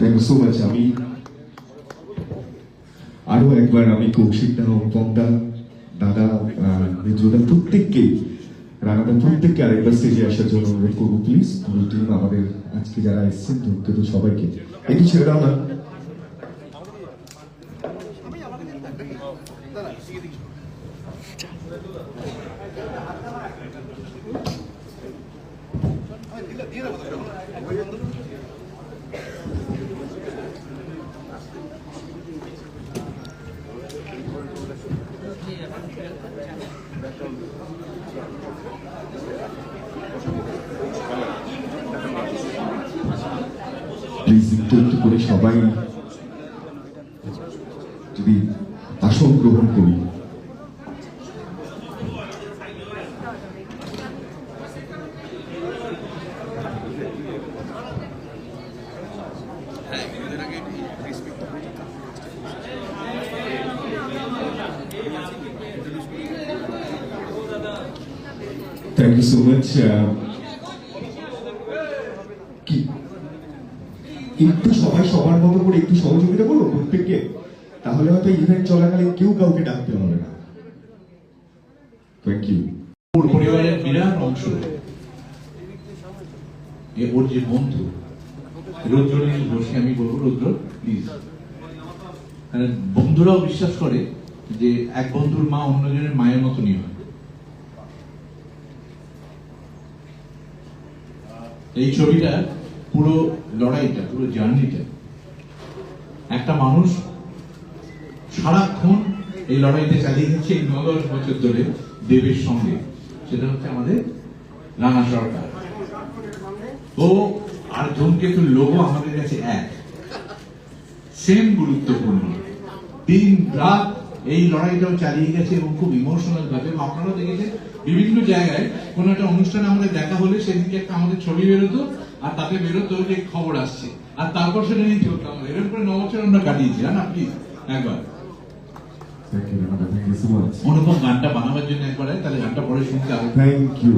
Thank you so much আমি আরও একবার আমি কৌশিক দা অনুপম দা, দাদা মিত্রদা প্রত্যেককে রানাদা প্রত্যেককে আরেকবার স্টেজে আসার জন্য অনুরোধ করব প্লিজ পুরো টিম আমাদের আজকে যারা এসেছেন ধূমকেতু সবাইকে। একটু ছেড়ে দাও না। প্লিজ একটু একটু করে সবাই যদি আসন গ্রহণ করি থ্যাংক ইউ সো মাচ কি একটু সবাই সবার মতো করে একটু সহযোগিতা করব প্রত্যেককে। তাহলে হয়তো ইভেন্ট চলাকালীন কেউ কাউকে ডাকতে হবে না। থ্যাংক ইউ ওর পরিবারের বিরাট অংশ। ওর যে বন্ধু আমি বলব, রুদ্র প্লিজ বন্ধুরাও বিশ্বাস করে যে এক বন্ধুর মা অন্যজনের মায়ের মতনই হয়। এই ছবিটা পুরো লড়াইটা, পুরো জার্নিটা। একটা মানুষ সারাক্ষণ এই লড়াইটা চালিয়ে যাচ্ছে এই ন দশ বছর ধরে দেবের সঙ্গে। সেটা হচ্ছে আমাদের রানা সরকার। ও আর ধূমকেতুর লোগো আমাদের কাছে এক। সেম গুরুত্বপূর্ণ। দিন, রাত এই লড়াইটাও চালিয়ে গেছে এবং খুব ইমোশনাল ভাবে। আপনারাও দেখেছেন বিভিন্ন জায়গায় কোনো একটা অনুষ্ঠানে আমাদের দেখা হলে সেদিকে একটা আমাদের ছবি বেরোতো আর তাতে বেরোতো যে খবর আসছে। আর তারপর সেটা নিয়ে চলতাম এরকম করে ন বছর আমরা কাটিয়েছি না প্লিজ একবার। Thank you রানাদা thank you so much Anupam গানটা বানাবার জন্য একবার তাহলে গানটা পরে শুনতে হবে। থ্যাংক ইউ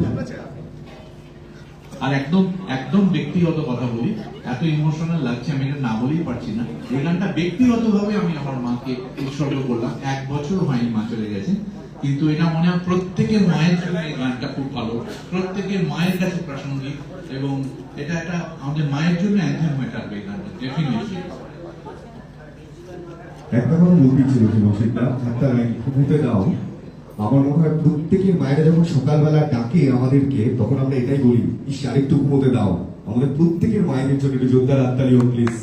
আর একদম একদম ব্যক্তিগত কথা বলি এত ইমোশনাল লাগছে আমি এটা না বলেই পারছি না। এই গানটা ব্যক্তিগত ভাবে আমি আমার মাকে উৎসর্গ করলাম। এক বছর হয়নি মা চলে গেছে। কিন্তু এটা মনে হয় প্রত্যেকের মায়ের জন্য এই গানটা খুব ভালো। প্রত্যেকের মায়ের কাছে প্রাসঙ্গিক এবং এটা একটা আমাদের মায়ের জন্য অ্যান্থেম হয়ে থাকবে এই গানটা ডেফিনেটলি একটা কথা যে রসিকদা একটা দাও। আমার মনে হয় প্রত্যেকের মায়েরা যখন সকালবেলা ডাকে আমাদেরকে, তখন আমরা এটাই বলি, ইস, আরেকটু ঘুমোতে দাও। আমাদের প্রত্যেকের মায়েদের জন্য একটু জোরদার হাততালি হোক প্লিজ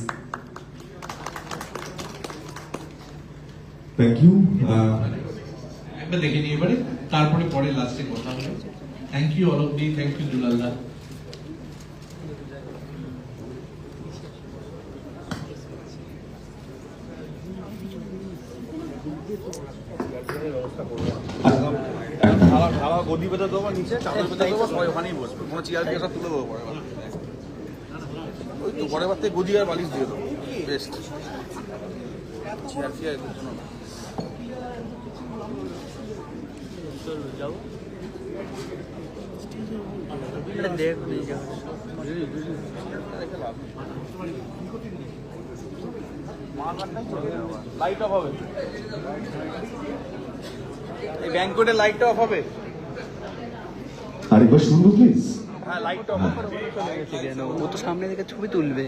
থ্যাংক ইউ একবার দেখে নিয়ে এবারে তারপরে পরে লাস্টে কথা হবে। Thank you all of the thank you খাওয়া গদি পেতে দেবো, নিচে চাদর পেতে দেবো, সবাই ওখানেই বসবে। কোনো চেয়ার দিয়ে সব তুলে দেবো পরে। ওই গদি আর বালিশ দিয়ে দেবো। বেস্ট চেয়ার ফিয়ার দেখ লাইট অফ হবে। এই লাইটটা অফ হবে। আরেকবার শুনব প্লিজ হ্যাঁ লাইটটা অফ হবে। কেন ও তো সামনে থেকে ছবি তুলবে।